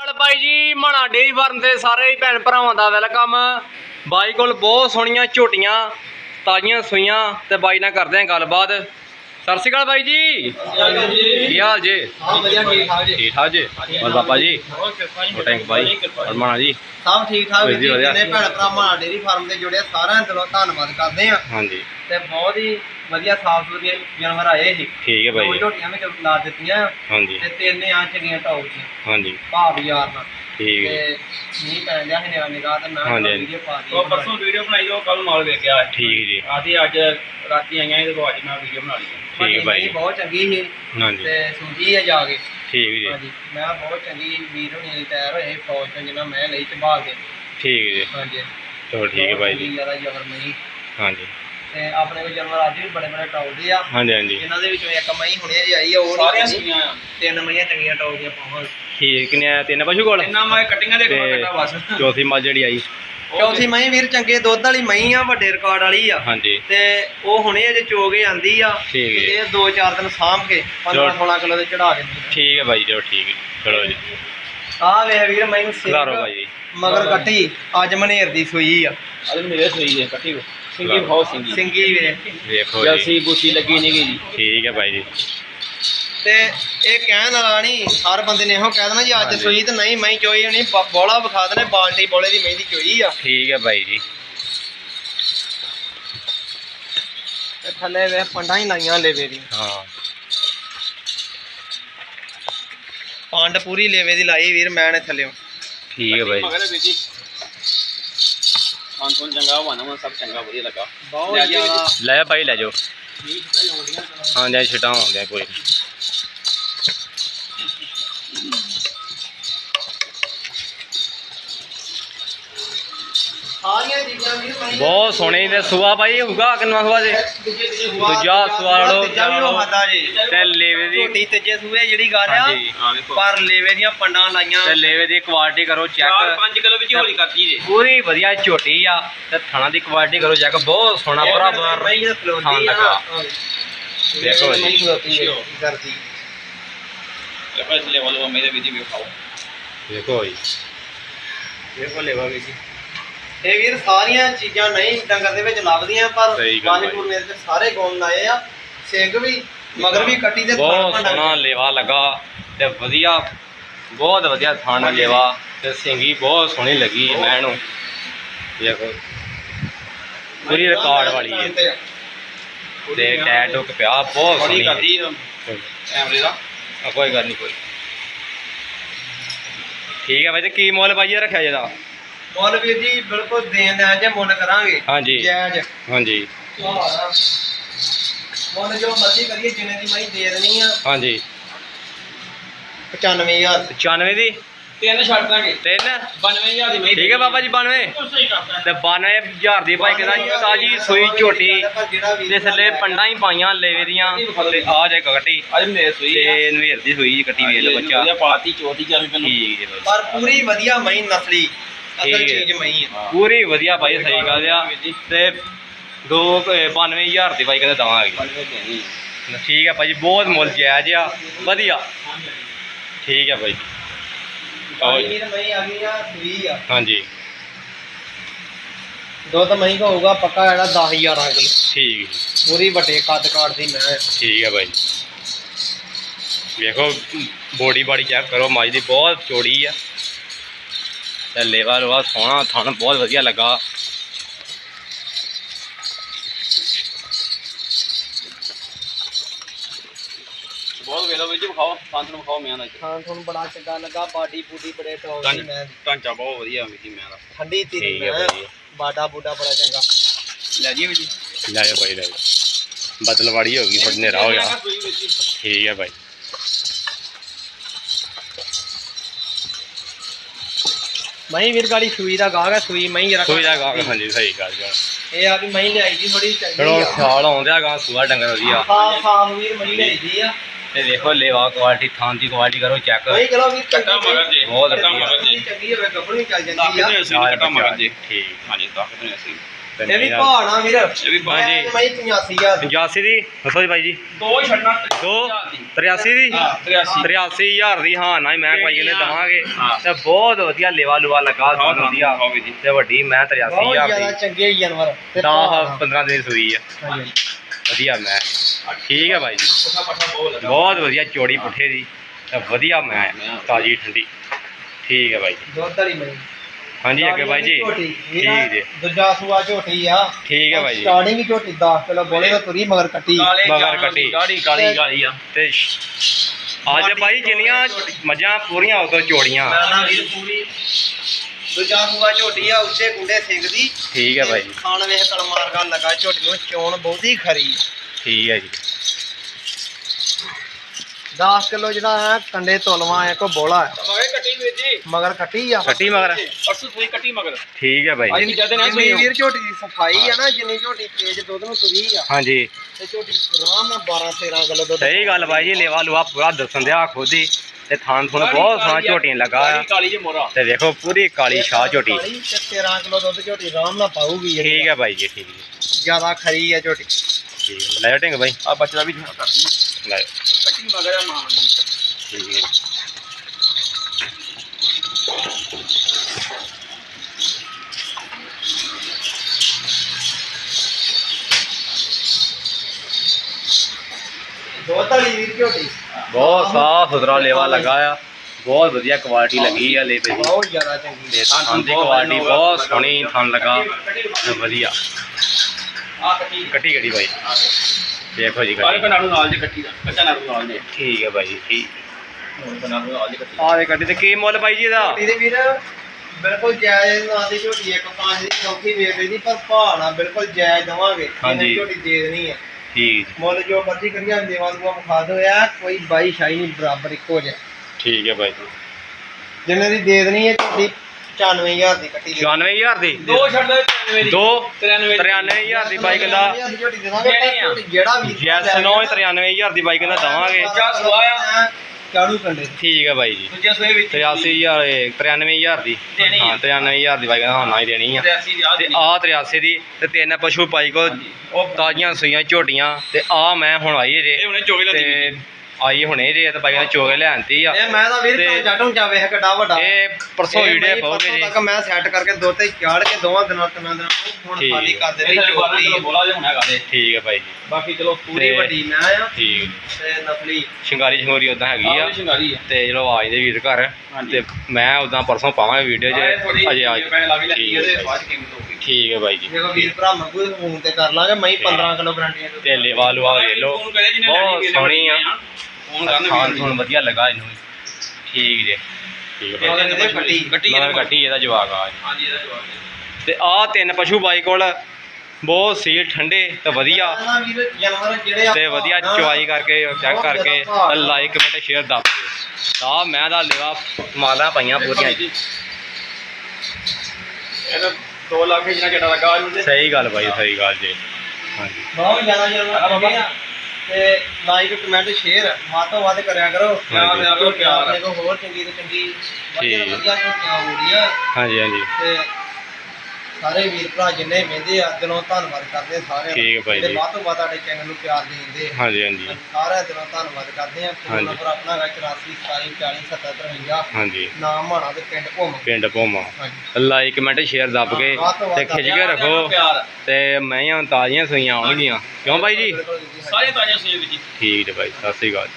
ਹਾਲ ਬਾਈ ਜੀ ਮਣਾ dairy farm ਤੇ ਸਾਰੇ ਹੀ ਭੈਣ ਭਰਾਵਾਂ ਦਾ ਵੈਲਕਮ। ਬਾਈ ਕੋਲ ਬਹੁਤ ਸੋਹਣੀਆਂ ਝੋਟੀਆਂ, ਤਾਜ਼ੀਆਂ ਸੂਈਆਂ ਤੇ ਬਾਈ ਨਾਲ ਕਰਦੇ ਆਂ ਗੱਲਬਾਤ। ਸਤਿ ਸ਼੍ਰੀ ਅਕਾਲ ਬਾਈ ਜੀ। ਕੀ ਹਾਲ ਜੀ? ਹਾਂ ਵਧੀਆ ਠੀਕ ਠਾਕ ਜੀ? ਠੀਕ ਠਾਕ ਜੀ ਹੋਰ ਬਾਬਾ ਜੀ? ਹੋਰ ਕਿਰਪਾ ਜੀ ਟੈਂਕ ਬਾਈ? ਹੋਰ ਮਣਾ ਜੀ? ਸਭ ਠੀਕ ਠਾਕ ਜੀ। ਜਿੰਨੇ ਭੈਣ ਭਰਾ ਮਾਣਾ ਡੇਰੀ ਫਾਰਮ ਦੇ ਜੁੜੇ ਆ, ਸਾਰਿਆਂ ਦਾ ਦਿਲੋਂ ਧੰਨਵਾਦ ਕਰਦੇ ਆ ਹਾਂਜੀ। ਤੇ ਬਹੁਤ ਹੀ ਵਧੀਆ ਸਾਫ਼ ਸੁਥਰੇ ਜਾਨਵਰ ਆਏ ਸੀ ਠੀਕ ਹੈ ਬਾਈ ਦੋ ਜੀ ਝੋਟੀਆਂ ਵਿੱਚ ਲਾ ਦਿੱਤੀਆਂ। ਹਾਂਜੀ। ਤੇ ਤਿੰਨ ਆ ਚੰਗੀਆਂ ਟੌਪ ਦੀਆਂ ਹਾਂਜੀ। ਭਾਵ ਯਾਰ ਨਾਲ ਠੀਕ ਹੈ। ਤੇ ਨਹੀਂ ਪੈਣ ਦਿਆ ਨਿਗਾਹ ਨਿਗਾਹ ਤੇ ਮੈਂ। ਵੀਡੀਓ ਪਾ ਉਹ ਦੀ ਪਰਸੋਂ ਵੀਡੀਓ ਬਣਾਈ ਉਹ ਕੱਲ ਮਾਲ ਵੇਖਿਆ। ਠੀਕ ਜੀ। ਆਦੀ ਅੱਜ ਰਾਤੀ ਆਈਆਂ ਇਹਦੇ ਬਾਅਦ ਮੈਂ ਵੀਡੀਓ ਬਣਾ ਲਈ। ਠੀਕ ਹੈ ਬਾਈ ਜੀ। ਬਹੁਤ ਚੰਗੀ ਸੀ। ਹਾਂਜੀ। ਤੇ ਸੂਜੀ ਆ ਜਾ ਕੇ। ਠੀਕ ਜੀ। ਹਾਂਜੀ ਮੈਂ ਬਹੁਤ ਚੰਗੀ ਵੀਰ ਹੋਣੀ ਤਿਆਰ ਹੋਏ ਫੌਜ ਤੋਂ ਜਿੰਨਾ ਮੈਂ ਲਈ ਸੰਭਾਲ ਕੇ। ਠੀਕ ਜੀ। ਹਾਂਜੀ। ਚਲੋ ਠੀਕ ਹੈ ਬਾਈ ਜੀ। ਜ਼ਿਆਦਾ ਜਬਰ ਨਹੀਂ। ਹਾਂਜੀ। ਤੇ ਆਪਣੇ ਕੋਲ ਜਾਨਵਰ ਅੱਜ ਵੀ ਬੜੇ ਬੜੇ ਟੌਪ ਦੇ ਆ। ਹਾਂਜੀ ਹਾਂਜੀ। ਇਹਨਾਂ ਦੇ ਵਿੱਚੋਂ ਇੱਕ ਮਈ ਹੁਣੇ ਜਿਹੀ ਆਈ ਆ ਉਹ ਸਾਰੀਆਂ ਸੀਆਂ ਆ ਤਿੰਨ ਮਈਆਂ ਚੰਗੀਆਂ ਟੌਪ ਦੀਆਂ ਪਾਵਾਂਗੇ ਠੀਕ ਕਿੰਨੇ ਆਇਆ ਤਿੰਨ ਪਸ਼ੂ ਕੋਲ? ਇੰਨਾ ਮੈਂ ਕਟਿੰਗਾਂ ਦੇ ਕੋਲ ਤੇ ਕੱਟਾ ਬਸ। ਚੌਥੀ ਮੱਝ ਜਿਹੜੀ ਆਈ। ਚੌਥੀ ਮਈ ਵੀਰ ਚੰਗੇ ਦੁੱਧ ਵਾਲੀ ਮਈ ਆ ਵੱਡੇ ਰਿਕਾਰਡ ਵਾਲੀ ਆ। ਹਾਂਜੀ। ਤੇ ਉਹ ਹੁਣੇ ਅਜੇ ਚੋਗੇ ਆਂਦੀ ਆ। ਠੀਕ ਤੇ ਹੈ। ਇਹ ਦੋ ਚਾਰ ਦਿਨ ਸਾਂਭ ਕੇ 15 ਚਲੋ। 16 ਕਿਲੋ ਦੇ ਚੜਾ ਦਿੰਦੀ ਠੀਕ ਹੈ ਬਾਈ ਚਲੋ ਠੀਕ ਹੈ। ਚਲੋ ਜੀ। ਆ ਵੇ ਵੀਰ ਮੈਨੂੰ ਖਿਲਾਰੋ ਬਾਈ ਜੀ। ਮਗਰ ਕੱਟੀ ਅੱਜ ਮਨੇਰ ਦੀ ਸੂਈ ਆ। ਅੱਜ ਮੇਰੇ ਸੋਈ ਦੇ ਕੱਟੀ ਕੋ ਸਿੰਗੀ ਬਹੁਤ ਸਿੰਗੀ। ਸਿੰਗੀ ਵੇ ਵੇਖੋ ਜੀ। ਜਲਸੀ ਬੂਟੀ ਲੱਗੀ ਨਹੀਂ ਗਈ ਜੀ। ਠੀਕ ਹੈ ਬਾਈ ਜੀ। ਤੇ ਇਹ ਕਹਿਣ ਵਾਲਾ ਨਹੀਂ ਹਰ ਬੰਦੇ ਨੇ ਇਹੋ ਕਹਿ ਦੇਣਾ ਜੀ ਅੱਜ ਹਾਂਜੀ। ਸੂਈ ਤੇ ਨਹੀਂ ਮੈਂ ਚੋਈ ਨਹੀਂ ਬੋਲਾ ਵਿਖਾ ਦੇਣੇ ਬਾਲਟੀ ਬੋਲੇ ਦੀ ਮਹਿੰਦੀ ਚੋਈ ਆ। ਠੀਕ ਹੈ ਬਾਈ ਜੀ। ਤੇ ਥੱਲੇ ਵੇ ਪੰਡਾਂ ਹੀ ਲਾਈਆਂ ਲੇਵੇ ਦੀ ਹਾਂ। ਪੰਡ ਪੂਰੀ ਲੇਵੇ ਦੀ ਲਾਈ ਵੀਰ ਮੈਂ ਨੇ ਥੱਲਿਓ। ਠੀਕ ਹੈ ਬਾਈ ਜੀ। ਮਗਰ ਵੀ ਜੀ। ਹਾਂ ਤੋਂ ਚੰਗਾ ਹੋਣਾ ਮੈਂ ਸਭ ਚੰਗਾ ਵਧੀਆ ਲੱਗਾ। ਬਹੁਤ ਲੈ ਜੀ। ਜ਼ਿਆਦਾ ਲੈ ਬਾਈ ਲੈ ਜਾਓ। ਹਾਂ ਜਾਂ ਛਟਾਂ ਆਉਂਦੇ ਕੋਈ ਨੀ। ਬਹੁਤ ਸੋਹਣੇ ਨੇ। ਸੁਆ ਬਾਈ ਹੋਊਗਾ ਕਿੰਨਾ ਸੁਆ ਜੀ? ਦੂਜਾ ਖਾਦਾ ਜੀ। ਤੇ ਲੇਵੇ ਦੀ ਝੋਟੀ ਤੀਜੇ ਸੂਏ ਜਿਹੜੀ ਗੱਲ ਆ ਪਰ ਲੇਵੇ ਦੀਆਂ ਪੰਡਾਂ ਲਾਈਆਂ। ਤੇ ਲੇਵੇ ਦੀ ਕੁਆਲਿਟੀ ਕਰੋ 4 ਚੈੱਕ 5 ਕਿਲੋ ਵਿੱਚ ਹੀ ਹੌਲੀ ਕਰਤੀ ਜੀ। ਪੂਰੀ ਵਧੀਆ ਝੋਟੀ ਆ। ਤੇ ਥਣਾ ਦੀ ਕੁਆਲਿਟੀ ਕਰੋ ਚੈੱਕ ਬਹੁਤ ਸੋਹਣਾ ਪੂਰਾ ਬਾਰ ਮੈਂ ਇਹ ਹਾਂ। ਦੇਖੋ ਜੀ। ਕਰਦੀ? ਭਾਈ ਲੈਵਲ ਉਹ ਮੇਰੇ ਵਿੱਚ ਹੀ ਵੇਖਾਓ ਦੇਖੋ ਜੀ। ਦੇਖੋ ਲੇਵਾ ਵੀ ਸੀ ਇਹ ਵੀਰ ਸਾਰੀਆਂ ਚੀਜ਼ਾਂ ਨਹੀਂ ਡੰਗਰ ਦੇ ਵਿੱਚ ਲੱਭਦੀਆਂ ਪਰ ਸਹੀ ਗੱਲ ਹੈ। ਬਾਜੀਪੁਰ ਨੇ ਤੇ ਸਾਰੇ ਗੁਣ ਲਾਏ ਆ। ਸਿੰਘ ਵੀ ਮਗਰ ਵੀ ਕੱਟੀ ਦੇ ਬਹੁਤ ਥਣ ਭੰਡਾ ਸੋਹਣਾ ਲੇਵਾ ਲੱਗਾ ਤੇ ਵਧੀਆ ਬਹੁਤ ਵਧੀਆ ਥਾਣਾ ਲੇਵਾ ਤੇ ਸਿੰਗੀ ਬਹੁਤ ਸੋਹਣੀ ਲੱਗੀ ਮੈਂ ਨੂੰ ਦੇਖੋ ਪੂਰੀ ਰਿਕਾਰਡ ਵਾਲੀ ਹੈ। ਤੇ ਟੈਟ ਹੁੱਕ ਪਿਆ ਬਹੁਤ ਸੋਹਣੀ ਹੈ। ਕਰਦੀ ਕੈਮਰੇ ਦਾ। ਆ, ਕੋਈ ਗੱਲ ਨਹੀਂ ਕੋਈ ਠੀਕ ਹੈ ਬਾਈ ਤੇ ਕੀ ਮੁੱਲ ਪਾਈਏ ਰੱਖਿਆ ਜਿਹਦਾ ਮੁੱਲ ਵੀਰ ਜੀ ਬਿਲਕੁਲ ਦੇਣ ਦਾ ਜੇ ਮੁੱਲ ਕਰਾਂਗੇ। ਹਾਂਜੀ। ਜਾਇਜ਼। ਹਾਂਜੀ। ਮੁੱਲ ਜੋ ਮਰਜ਼ੀ ਕਰੀਏ ਜਿੰਨੇ ਦੀ ਮੈਂ ਦੇ ਦੇਣੀ ਆ। ਹਾਂਜੀ। 95000 95 ਦੀ? ਤਿੰਨ ਛੱਡ ਦਾਂਗੇ। ਤਿੰਨ? 92000 ਦੀ ਠੀਕ ਹੈ ਬਾਬਾ ਜੀ 92 ਸਹੀ ਕਰਦਾ ਤੇ 92000 ਦੀ ਬਾਈ ਕਹਿੰਦਾ ਤਾਜੀ ਸੂਈ ਝੋਟੀ ਦੇ ਥੱਲੇ ਪੰਡਾਂ ਹੀ ਪਾਈਆਂ ਲੇਵੇ ਦੀਆਂ। ਤੇ ਆ ਜੇ ਕੱਟੀ ਅੱਜ ਮੇਰੇ ਸੋਈ ਤੇ ਨਵੇਰ ਦੀ ਸੂਈ ਕੱਟੀ ਵੇਖ ਲਓ ਬੱਚਾ। ਪਾਤੀ ਚੋਤੀ ਜਾ ਵੀ ਮੈਨੂੰ। ਠੀਕ ਹੈ ਪਰ ਪੂਰੀ ਵਧੀਆ ਮਈ ਨਸਲੀ। ਅਸਲ। ਚੀਜ਼ ਮਈ ਪੂਰੀ ਵਧੀਆ ਬਾਈ ਸਹੀ ਗੱਲ ਆ। ਤੇ ਦੋ ਕੁ, ਅਹ 92000 ਦੀ ਬਾਈ ਕਹਿੰਦਾ ਦਵਾਂਗੇ? ਠੀਕ ਹੈ ਭਾਜੀ ਬਹੁਤ ਮੁੱਲ ਜਾਇਜ਼ ਆ। ਵਧੀਆ। ਠੀਕ ਹੈ ਬਾਈ ਆਓ ਜੀ। ਵੀਰ ਮਈ ਆ ਗਈ ਆ 20 ਆ। ਹਾਂਜੀ। ਦੁੱਧ ਮਈ ਕਾ ਹੋਊਗਾ ਪੱਕਾ ਜਿਹੜਾ 10000 ਕਿਲੋ। ਠੀਕ ਪੂਰੀ ਵੱਡੇ ਕੱਦ ਕਾਟ ਦੀ ਮੈਂ। ਠੀਕ ਹੈ ਬਾਈ। ਵੇਖੋ ਬੋਡੀ ਬਾਡੀ ਚੈੱਕ ਕਰੋ ਮੱਝ ਦੀ ਬਹੁਤ ਚੌੜੀ ਆ। ਤੇ ਲੇਵਾ ਸੋਹਣਾ ਥਣ ਬਹੁਤ ਵਧੀਆ ਲੱਗਾ। ਵੇਲੋ ਵਿੱਚ ਵਿਖਾਓ ਸੰਤ ਨੂੰ ਵਿਖਾਓ ਮੈਂ ਦਾ ਖਾਣ ਤੁਹਾਨੂੰ ਬੜਾ ਚੰਗਾ ਲੱਗਾ ਬਾਡੀ ਬੂਡੀ ਬੜੇ ਟੌਪ ਦੀ ਮੈਂ ਢਾਂਚਾ ਬਹੁਤ ਵਧੀਆ ਮਿੱਟੀ ਮੈਂ ਦਾ ਠੰਡੀ ਤੀਰੀ ਠੀਕ ਹੈ ਮੈਂ ਭਾਈ। ਬਾਡਾ ਬੂਡਾ ਬੜਾ ਚੰਗਾ। ਲੈ ਜੀ ਵੀ ਲੈ ਜਾ ਬਾਈ ਲੈ ਜਾ। ਬਦਲਵਾੜੀ ਹੋ ਗਈ ਥੋੜੀ ਹਨੇਰਾ ਹੋ ਗਿਆ। ਠੀਕ ਹੈ ਬਾਈ। ਮਈ ਵੀਰ ਗਾੜੀ ਸੂਈ ਦਾ ਗਾਹਕ ਹੈ ਸੂਈ ਮਈ ਜਰਾ ਕੋਈ ਦਾ ਗਾ ਹਾਂਜੀ ਸਹੀ ਗੱਲ ਜੀ। ਇਹ ਆ ਵੀ ਮਈ ਲਿਆਈ ਦੀ ਥੋੜੀ ਚੰਗੀ ਚਲੋ ਆ। ਖਿਆਲ ਆਉਂਦਿਆ ਗਾ ਸੂਆ ਡੰਗਰ ਵਧੀਆ। ਸਾਫ਼ ਸਾਫ਼ ਵੀਰ ਮਈ ਲਿਆਈ ਦੀ ਆ। ਤੇ ਦੇਖੋ ਲੇਵਾ ਕੁਆਲਿਟੀ ਥਾਂ ਦੀ ਕੁਆਲਿਟੀ ਕਰੋ ਚੈੱਕ ਚਲੋ ਵੀਰ ਕੱਟਾ ਮਗਰ ਜੇ ਬਹੁਤ ਕੱਟਾ। ਮਗਰ ਜੇ। ਚੰਗੀ ਹੋਵੇ ਗੱਭਰੂ ਹੀ ਚੱਲ ਦੱਸ ਜਾਂਦੀ ਆ। ਅਸੀਂ ਕੱਟਾ ਮਗਰ ਜੇ। ਠੀਕ। ਹਾਂਜੀ ਅਸੀਂ। ਇਹ ਵੀ ਵੀਰ। ਇਹ ਵੀ ਹਾਂਜੀ। ਮੈਂ ਮਈ 85000 ਦੀ। 85 ਦੀ? ਦੱਸੋ ਜੀ ਬਾਈ ਜੀ। ਦੋ ਹੀ ਛੱਡਣਾ ਦੋ? 83 ਦੀ। ਹਾਂ 83 83000 ਦੀ ਹਾਂ ਨਾ ਮੈਂ ਭਾਈ ਦਵਾਂਗੇ। ਤੇ ਬਹੁਤ ਵਧੀਆ ਲੇਵਾ ਲੂਆ ਲੱਗਾ ਤੁਹਾਨੂੰ ਵਧੀਆ ਜੀ ਤੇ ਵੱਡੀ ਮੈਂ ਬਹੁਤ 83000 ਜ਼ਿਆਦਾ ਦੀ। ਚੰਗੇ ਜਾਨਵਰ। ਤੇ 10 ਭਾਣਾ। 15 ਦਿਨ ਸੂਈ ਆ। ਹਾਂਜੀ। ਵਧੀਆ ਮੈਂ ਠੀਕ ਹੈ ਬਾਈ ਜੀ। ਬਹੁਤ ਵਧੀਆ ਚੋੜੀ ਪੁੱਠੇ ਦੀ। ਤੇ ਵਧੀਆ ਮੈਂ ਤਾਜੀ ਠੰਡੀ। ਠੀਕ ਹੈ ਬਾਈ ਜੀ। ਦੁੱਧ ਵਾਲੀ ਮਈ ਹਾਂਜੀ ਅੱਗੇ ਬਾਈ ਜੀ। ਠੀਕ ਜੀ ਦੂਜਾ ਸੂਆ ਝੋਟੀ ਆ। ਠੀਕ ਹੈ ਬਾਈ ਜੀ। ਸਟਾਰਟਿੰਗ ਹੀ ਝੋਟੀ 10 ਕਿਲੋ ਬੋਲੇ ਦਾ ਤੁਰੀ ਮਗਰ ਕੱਟੀ। ਕਾਲੇ ਮਗਰ ਕੱਟੀ। ਗਾੜੀ ਕਾਲੀ ਗਾਲੀ ਆ। ਤੇ ਅੱਜ ਬਾਈ ਜਿੰਨੀਆਂ ਮੱਝਾਂ ਪੂਰੀਆਂ ਉਦੋਂ ਚੋੜੀਆਂ। ਨਾ ਨਾ ਵੀਰ ਪੂਰੀ ਦੂਜਾ ਸੂਆ ਝੋਟੀ ਆ ਉੱਚੇ ਗੁੰਡੇ ਸਿੰਘ ਦੀ ਠੀਕ ਹੈ ਬਾਈ। ਜੀ ਖਾਣ ਵੇਖ ਕਲਮਾਰਗਾ ਲਗਾ ਝੋਟੀ ਨੂੰ ਚੋਣ ਬਹੁਤੀ ਖਰੀ। ਠੀਕ ਹੈ ਜੀ। 10 ਕਿਲੋ ਜਿਹੜਾ ਆ ਕੰਡੇ ਤੋਲਵਾ ਆ ਕੋ ਬੋਲਾ ਹੈ। ਮਗਰ ਕੱਟੀ ਵੀਰ ਜੀ। ਮਗਰ ਕੱਟੀ ਆ। ਕੱਟੀ ਮਗਰ। ਪਰਸੋਂ ਸੂਈ ਕੱਟੀ ਮਗਰ। ਠੀਕ ਹੈ ਬਾਈ। ਜੀ ਜ਼ਿਆਦਾ ਨਾ ਸੂਈ ਵੀਰ ਝੋਟੀ ਦੀ ਸਫ਼ਾਈ ਆ ਨਾ ਜਿੰਨੀ ਝੋਟੀ ਤੇਜ਼ ਦੁੱਧ ਨੂੰ ਤੁਰੀ ਆ। ਹਾਂਜੀ। ਤੇ ਝੋਟੀ ਆਰਾਮ ਨਾਲ 12 13 ਕਿਲੋ ਦੁੱਧ ਸਹੀ ਗੱਲ ਬਾਈ ਜੀ ਲੇਵਾ ਲੂਆ ਪੂਰਾ ਦੱਸਣ ਦਿਆ ਖੁਦ ਹੀ। ਤੇ ਥਾਂ ਥੁਣ ਬਹੁਤ ਸੋਹਣਾ ਝੋਟੀਆਂ ਲੱਗਾ ਆ। ਮੋਰਾ ਤੇ ਵੇਖੋ ਪੂਰੀ ਕਾਲੀ ਸ਼ਾਹ ਝੋਟੀ। ਕਾਲੀ ਤੇ 13 ਕਿਲੋ ਦੁੱਧ ਝੋਟੀ ਆਰਾਮ ਨਾਲ ਪਾਊਗੀ ਠੀਕ ਹੈ ਬਾਈ ਜੀ ਠੀਕ ਹੈ ਜ਼ਿਆਦਾ ਖਰੀ ਆ ਝੋਟੀ। ਠੀਕ ਹੈ। ਲੈ ਢਿੰਗ ਬਾਈ। ਆ ਬੱਚਾ ਵੀ ਕਰਦੀ ਲੈ ਕੱਟੀ ਮਗਰ ਆ ਮਾਂ ਦੀ। ਠੀਕ ਹੈ ਦੁੱਧ ਵਾਲੀ ਵੀਰ ਝੋਟੀ। ਬਹੁਤ ਸਾਫ਼ ਸੁਥਰਾ ਲੇਵਾ ਲੱਗਾ ਆ। ਬਹੁਤ ਵਧੀਆ ਕੁਆਲਿਟੀ ਲੱਗੀ ਆ ਲੇਵੇ ਦੀ। ਬਹੁਤ ਜ਼ਿਆਦਾ ਚੰਗੀ। ਤੇ ਥਣ ਦੀ ਕੁਆਲਿਟੀ ਬਹੁਤ ਸੋਹਣੀ ਥਣ ਲੱਗਾ। ਵਧੀਆ। ਆ ਕੱਟੀ। ਕੱਟੀ ਕੱਟੀ ਬਾਈ। ਦੇਖੋ ਜੀ ਕੱਟੀ। ਕਨਾੜੂ ਨਾਲ ਜੇ ਕੱਟੀ ਦਾ। ਕੱਚਾ ਨਾਲ ਜੇ ਠੀਕ ਹੈ ਬਾਈ ਠੀਕ। ਕਨਾੜੂ ਨਾਲ ਜੇ ਕੱਟੀ। ਆ ਦੇ ਕੱਟੀ ਤੇ ਕੀ ਮੁੱਲ ਬਾਈ ਜੀ ਇਹਦਾ? ਝੋਟੀ ਦੇ ਵੀਰ ਬਿਲਕੁਲ ਜਾਇਜ਼ ਨਾ ਦੀ ਝੋਟੀ ਇੱਕ ਪੰਜ ਦੀ ਚੌਕੀ ਵੇਚ ਲਈ ਪਰ ਭਾਣਾ ਬਿਲਕੁਲ ਜਾਇਜ਼ ਦਵਾਂਗੇ। ਹਾਂਜੀ। ਝੋਟੀ ਦੇ ਦੇਣੀ ਹੈ ਠੀਕ ਮੁੱਲ ਜੋ ਮਰਜ਼ੀ ਕਰੀਏ ਦੇਵਾਂ ਦੂਆ ਮੁਖਾ ਦੋ ਆ ਕੋਈ ਬਾਈ ਸ਼ਾਈ ਨਹੀਂ ਬਰਾਬਰ ਇੱਕੋ ਜਿਹਾ। ਠੀਕ ਹੈ ਬਾਈ ਜੀ। ਜਿੰਨੇ ਦੀ ਦੇ ਦੇਣੀ ਹੈ ਝੋਟੀ 94000 ਦੀ ਕੱਟੀ ਦੇ। 94000 ਦੀ? ਦੋ ਛੱਡ ਦੇ 93 ਦੀ। ਦੋ? 93 93000 ਦੀ ਬਾਈ ਕਹਿੰਦਾ। 94000 ਦੀ ਝੋਟੀ ਦੇ ਦਾਂਗੇ ਪਰ ਦੇਣੀ ਆ। ਝੋਟੀ ਜਿਹੜਾ ਵੀ ਯੈਸ ਨੋ 93000 ਦੀ ਬਾਈ ਕਹਿੰਦਾ ਦਵਾਂਗੇ। ਜਾ ਸਵਾਇਆ। ਕੰਡੇ ਠੀਕ ਹੈ ਬਾਈ ਜੀ। ਦੂਜੇ ਸੂਏ ਵਿੱਚ 83000 ਇਹ 93000 ਦੀ। ਦੇਣੀ ਆ। ਹਾਂ 93000 ਦੀ ਬਾਈ ਕਹਿੰਦਾ ਹਾਂ ਨਾ ਹੀ ਦੇਣੀ ਆ। 83 ਦੀ ਆ ਤੇ ਆ। 83 ਦੀ ਤੇ ਤਿੰਨ ਪਸ਼ੂ ਪਾਈ ਕੋ ਉਹ ਤਾਜ਼ੀਆਂ ਸੂਈਆਂ ਝੋਟੀਆਂ ਤੇ ਆ ਮੈਂ ਹੁਣ ਆਈ ਜੇ ਇਹ ਹੁਣੇ ਚੋਗੇ ਲੱਗੀ ਤੇ ਆਈ ਹੁਣੇ ਜੇ ਤੇ ਬਾਈ ਕਹਿੰਦਾ ਚੋਗੇ ਲੈਣਤੀ ਆ। ਇਹ ਮੈਂ ਤਾਂ ਵੀਰ ਤੇ- ਜੱਟੋਂ ਜਾਵੇ ਹੈ ਕਿੱਡਾ ਵੱਡਾ। ਇਹ ਪਰਸੋਂ ਇਹ ਵੀਡੀਓ ਮੈਂ ਪਾਉਗੇ ਪਰਸੋਂ ਜੀ। ਤੱਕ ਮੈਂ ਸੈੱਟ ਕਰਕੇ ਦੋ ਤੇ ਚਾੜ ਕੇ ਦੋਵਾਂ ਦਿਨਾਂ ਤਿੰਨਾਂ ਦਿਨਾਂ ਨੂੰ ਹੁਣ ਠੀਕ। ਖਾਲੀ। ਕਰ ਬਾਰਾਂ ਝੋਟੀ ਕਿਲੋ ਬੋਲਾ ਜੇ ਹੁਣਾ ਗਾਲੇ ਠੀਕ ਹੈ ਜੀ। ਬਾਕੀ ਚਲੋ ਪੂਰੀ ਤੇ- ਵੱਡੀ ਮੈਂ ਆ। ਠੀਕ। ਤੇ ਨਸਲੀ। ਸ਼ਿੰਗਾਰੀ ਸ਼ਿੰਗੋਰੀ ਉਦਾਂ ਹੈਗੀ ਆ। ਆ ਸ਼ਿੰਗਾਰੀ ਆ। ਤੇ ਚਲੋ ਆਜ ਦੇ ਵੀਰ ਘਰ। ਹਾਂਜੀ। ਤੇ ਮੈਂ ਉਦਾਂ ਪਰਸੋਂ ਪਾਵਾਂਗਾ ਵੀਡੀਓ 'ਚ ਅਜੇ ਲੱਗੀ ਠੀਕ ਹੈ ਠੀਕ ਹੈ ਬਾਈ ਜੀ। ਦੇਖੋ ਵੀਰ ਭਰਾ ਮੰਗੂ ਫੋਨ ਤੇ ਕਰ ਲਾਂਗੇ। ਮੈਂ 15 ਕਿਲੋ ਗਰੰਟੀਆਂ ਤੇ ਲੇਵਾ ਲੁਆ ਵੇ ਲੋ ਬਹੁਤ ਸੋਹਣੀ ਆ। ਫੋਨ ਕਰਨ ਖਾਣ ਵੀ ਤੁਹਾਨੂੰ ਵਧੀਆ ਲੱਗਾ ਇਹਨੂੰ ਠੀਕ ਜੇ। ਠੀਕ ਹੈ ਬਾਈ ਇਹਦੇ ਕੱਟੀ ਕੱਟੀ ਮਗਰ ਕੱਟੀ ਇਹਦਾ ਜਵਾਕ ਆ। ਹਾਂਜੀ ਇਹਦਾ ਜਵਾਬ ਹੈ ਤੇ ਆ ਤਿੰਨ ਪਸ਼ੂ ਬਾਈ ਕੋਲ। ਬਹੁਤ ਸੀਲ ਠੰਡੇ ਤੇ ਵਧੀਆ। ਨਾ ਵੀਰ ਜਾਨਵਰ ਜਿਹੜੇ ਤੇ ਆਪਾਂ ਵਧੀਆ ਨਾ- ਚੁਆਈ ਕਰਕੇ ਚੈੱਕ ਬਹੁਤ ਕਰਕੇ ਜ਼ਿਆਦਾ ਭਾਅ ਲਾਈਕ ਕਮੈਂਟ ਸ਼ੇਅਰ ਦੱਬ ਦਿਓ। ਤਾਂ ਮੈਂ ਦਾ ਲੇਵਾ ਮਾਲਾ ਪਾਈਆਂ ਪੂਰੀਆਂ। ਜੀ। ਇਹਦਾ 2 ਲੱਖ ਜਿੰਨਾ ਕਿਹੜਾ ਲੱਗਾ ਇਹਨੂੰ ਤੇ। ਸਹੀ ਗੱਲ ਬਾਈ ਸਹੀ ਗੱਲ ਜੀ। ਹਾਂਜੀ। ਬਹੁਤ ਜ਼ਿਆਦਾ ਆ। ਤੇ ਲਾਈਕ ਕਮੈਂਟ ਸ਼ੇਅਰ ਵੱਧ ਤੋਂ ਵੱਧ ਕਰਿਆ ਕਰੋ। ਪਿਆਰ ਨਾਲ ਪਿਆਰ ਆਪਣੇ ਕੋਲ ਹੋਰ ਚੰਗੀ ਤੋਂ ਚੰਗੀ ਵਧੀਆ ਰਹੀਆਂ ਹਾਂਜੀ ਹਾਂਜੀ। ਤੇ ਸਾਰੇ ਵੀਰ ਭਰਾ ਜਿੰਨੇ ਵਹਿੰਦੇ ਆ ਦਿਲੋਂ ਧੰਨਵਾਦ ਕਰਦੇ ਸਾਰਿਆਂ ਠੀਕ ਹੈ ਭਾਈ ਤੇ ਜੀ। ਵੱਧ ਤੋਂ ਵੱਧ ਸਾਡੇ ਚੈਨਲ ਨੂੰ ਪਿਆਰ ਦੇਂਦੇ ਹਾਂਜੀ ਹਾਂਜੀ। ਸਾਰਿਆਂ ਦਿਲੋਂ ਧੰਨਵਾਦ ਕਰਦੇ ਆ। ਫੋਨ ਹਾਂਜੀ। ਨੰਬਰ ਆਪਣਾ ਹੈਗਾ 84 27 40 70 53 ਹਾਂਜੀ। ਨਾਮ ਮਾਣਾ ਤੇ ਪਿੰਡ ਭੁੰਮ ਪਿੰਡ ਭੋਮਾ ਹਾਂਜੀ। ਲਾਈਕ ਕਮੈਂਟ ਸ਼ੇਅਰ ਦੱਬ ਕੇ ਵੱਧ ਤੋਂ ਵੱਧ ਤੇ ਖਿੱਚ ਕੇ ਰੱਖੋ। ਪਿਆਰ। ਤੇ ਮੈਂ ਤਾਜ਼ੀਆਂ ਸੂਈਆਂ ਆਉਣਗੀਆਂ। ਕਿਉਂ ਬਾਈ ਜੀ? ਬਿਲਕੁਲ ਜੀ, ਹਾਂਜੀ। ਸਾਰੇ ਤਾਜ਼ੀਆਂ ਸੂਈਆਂ ਵਿੱਚ ਜੀ। ਠੀਕ ਹੈ ਬਾਈ ਸਤਿ ਸ੍ਰੀ ਅਕਾਲ